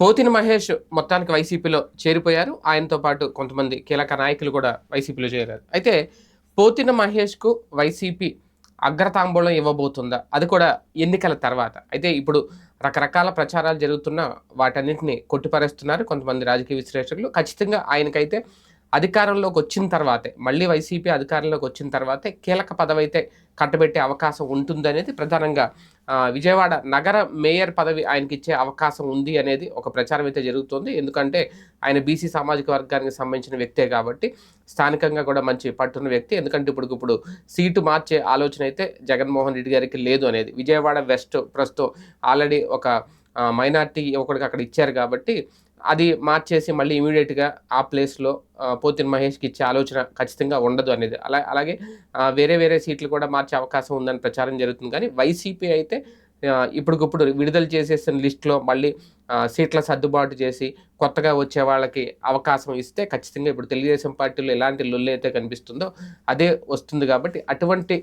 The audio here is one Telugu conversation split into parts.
పోతిన మహేష్ మొత్తానికి వైసీపీలో చేరిపోయారు. ఆయనతో పాటు కొంతమంది కీలక నాయకులు కూడా వైసీపీలో చేరారు. అయితే పోతిన మహేష్కు వైసీపీ అగ్రతాంబూలం ఇవ్వబోతుందా? అది కూడా ఎన్నికల తర్వాత. అయితే ఇప్పుడు రకరకాల ప్రచారాలు జరుగుతున్న వాటన్నింటినీ కొట్టిపారేస్తున్నారు కొంతమంది రాజకీయ విశ్లేషకులు. ఖచ్చితంగా ఆయనకైతే అధికారంలోకి వచ్చిన తర్వాతే మళ్ళీ వైసీపీ అధికారంలోకి వచ్చిన తర్వాతే కీలక పదవి అయితే కట్టబెట్టే అవకాశం ఉంటుందనేది ప్రధానంగా విజయవాడ నగర మేయర్ పదవి ఆయనకి ఇచ్చే అవకాశం ఉంది అనేది ఒక ప్రచారం అయితే జరుగుతోంది. ఎందుకంటే ఆయన బీసీ సామాజిక వర్గానికి సంబంధించిన వ్యక్తే కాబట్టి స్థానికంగా కూడా మంచి పట్టున్న వ్యక్తి. ఎందుకంటే ఇప్పుడు ఇప్పుడు సీటు మార్చే ఆలోచన అయితే జగన్మోహన్ రెడ్డి గారికి లేదు అనేది. విజయవాడ వెస్ట్ ప్రస్తుతం ఆల్రెడీ ఒక మైనార్టీ ఒకడికి అక్కడ ఇచ్చారు కాబట్టి అది మార్చేసి మళ్ళీ ఇమీడియట్గా ఆ ప్లేస్లో పోతిన్ మహేష్కి ఇచ్చే ఆలోచన ఖచ్చితంగా ఉండదు అనేది. అలా అలాగే వేరే వేరే సీట్లు కూడా మార్చే అవకాశం ఉందని ప్రచారం జరుగుతుంది. కానీ వైసీపీ అయితే ఇప్పటికిప్పుడు విడుదల చేసేసిన లిస్టులో మళ్ళీ సీట్ల సర్దుబాటు చేసి కొత్తగా వచ్చే వాళ్ళకి అవకాశం ఇస్తే ఖచ్చితంగా ఇప్పుడు తెలుగుదేశం పార్టీలో ఎలాంటి లొల్లు అయితే కనిపిస్తుందో అదే వస్తుంది కాబట్టి అటువంటి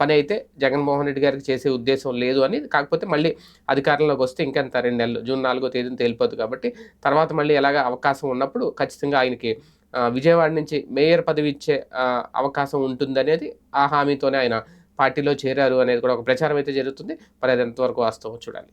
పని అయితే జగన్మోహన్ రెడ్డి గారికి చేసే ఉద్దేశం లేదు అని కాకపోతే మళ్ళీ అధికారంలోకి వస్తే ఇంకెంత రెండు నెలలు జూన్ నాలుగో తేదీన తేలిపోతుంది కాబట్టి తర్వాత మళ్ళీ ఎలాగ అవకాశం ఉన్నప్పుడు ఖచ్చితంగా ఆయనకి విజయవాడ నుంచి మేయర్ పదవి ఇచ్చే అవకాశం ఉంటుందనేది ఆ హామీతోనే ఆయన పార్టీలో చేరారు అనేది కూడా ఒక ప్రచారం అయితే జరుగుతుంది. మరి అది ఎంతవరకు వాస్తవం చూడాలి.